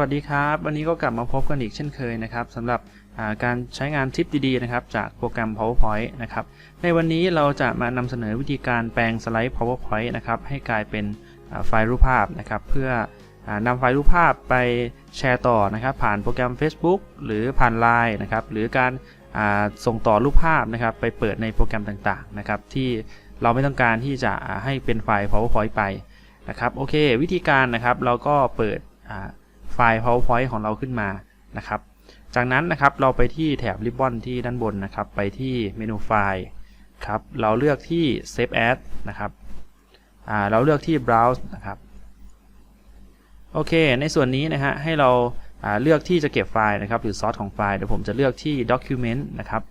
วัสดีครับ วันนี้ก็กลับมาพบกันอีกเช่นเคยนะครับสำหรับาการใช้งานทิปดีๆนะครับจากโปรแกรม PowerPoint นะครับในวันนี้เราจะมานำเสนอวิธีการแปลงสไลด์ PowerPoint นะครับให้กลายเป็นไฟล์รูปภาพนะครับเพื่ออนำไฟล์รูปภาพไปแชร์ต่อนะครับผ่านโปรแกรม Facebook หรือผ่าน Line นะครับหรือการาส่งต่อรูปภาพนะครับไปเปิดในโปรแกรมต่างๆนะครับที่เราไม่ต้องการที่จะให้เป็นไฟล์ PowerPoint ไปนะครับโอเค วิธีการนะครับเราก็เปิดอ่า ฟล์ PowerPoint ของเราขึ้นมานะครับ จากนั้นนะครับเราไปที่แถบริบบอนที่ด้านบนนะครับ ไปที่เมนูไฟล์ครับเราเลือกที่ Save As นะครับเราเลือกที่ Browse นะครับโอเค ในส่วนนี้นะฮะให้เราาเลือกที่จะเก็บไฟล์นะครับ หรือซอสของไฟล์เดี๋ยวผมจะเลือกที่ Document นะครับ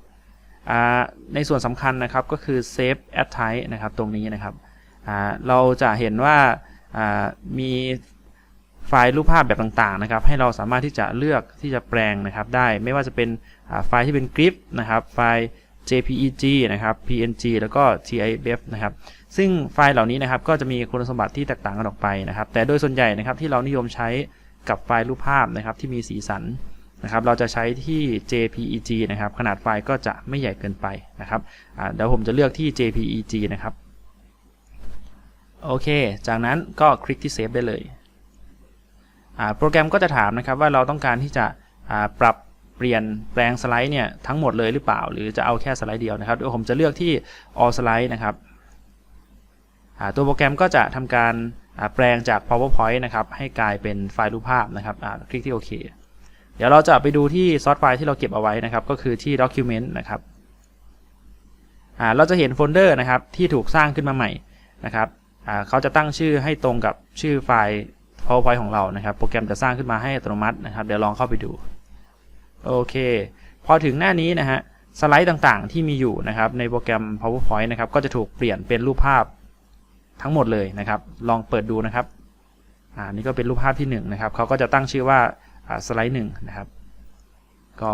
ในส่วนสำคัญนะครับก็คือ Save As Type นะครับตรงนี้นะครับเราจะเห็นว่าอ่ามี ไฟล์รูปภาพแบบต่างๆนะครับ ให้เราสามารถที่จะเลือกที่จะแปลงนะครับ ได้ไม่ว่าจะเป็นไฟล์ที่เป็น GIF นะครับ ไฟล์ JPEG นะครับ PNG แล้วก็ TIFF นะครับ ซึ่งไฟล์เหล่านี้นะครับก็จะมีคุณสมบัติที่แตกต่างกันออกไปนะครับ แต่โดยส่วนใหญ่นะครับที่เรานิยมใช้กับไฟล์รูปภาพนะครับที่มีสีสันนะครับ เราจะใช้ที่ JPEG นะครับ ขนาดไฟล์ก็จะไม่ใหญ่เกินไปนะครับเดี๋ยวผมจะเลือกที่ JPEG นะครับ โอเค จากนั้นก็คลิกที่ Save ได้เลย โปรแกรมก็จะถามนะครับว่าเราต้องการที่จะปรับเปลี่ยนแปลงสไลด์เนี่ยทั้งหมดเลยหรือเปล่า หรือจะเอาแค่สไลด์เดียวนะครับเดี๋ยวผมจะเลือกที่ all slide นะครับตัวโปรแกรมก็จะทำการแปลงจาก PowerPoint นะครับให้กลายเป็นไฟล์รูปภาพนะครับคลิกที่โอเคเดี๋ยวเราจะไปดูที่ซอสไฟล์ที่เราเก็บเอาไว้นะครับ ก็คือที่ Document นะครับเราจะเห็นโฟลเดอร์นะครับที่ถูกสร้างขึ้นมาใหม่นะครับเขาจะตั้งชื่อให้ตรงกับชื่อไฟล์ PowerPoint ของเรานะครับ โปรแกรมจะสร้างขึ้นมาให้อัตโนมัตินะครับ เดี๋ยวลองเข้าไปดู โอเค พอถึงหน้านี้นะฮะ สไลด์ต่างๆที่มีอยู่นะครับ ในโปรแกรม PowerPoint นะครับ ก็จะถูกเปลี่ยนเป็นรูปภาพทั้งหมดเลยนะครับ ลองเปิดดูนะครับ อ่า นี่ก็เป็นรูปภาพที่1นงนะครับ เขาก็จะตั้งชื่อว่าสไลด์หนึ่งนะครับ ก็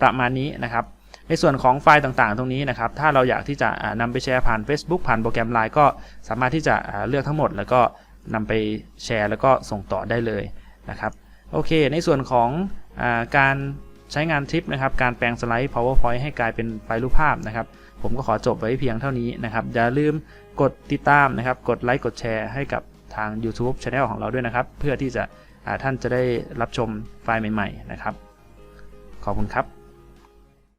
ประมาณนี้นะครับ ในส่วนของไฟล์ต่างๆ ตรงนี้นะครับ ถ้าเราอยากที่จะอ่านำไปแชร์ผ่าน Facebook ผ่านโปรแกรม Line ก็สามารถที่จะเลือกทั้งหมด แล้วก็ นำไปแชร์แล้วก็ส่งต่อได้เลยนะครับโอเค ในส่วนของอาการใช้งานทริปนะครับ การแปลงสไลด์ PowerPoint ให้กลายเป็นไฟล์รูปภาพนะครับ ผมก็ขอจบไว้เพียงเท่านี้นะครับ อย่าลืมกดติดตามนะครับ กดไลค์กดแชร์ให้กับทาง YouTube Channel ของเราด้วยนะครับ เพื่อที่จะท่านจะได้รับชมไฟล์ใหม่ ๆ นะครับ ขอบคุณครับ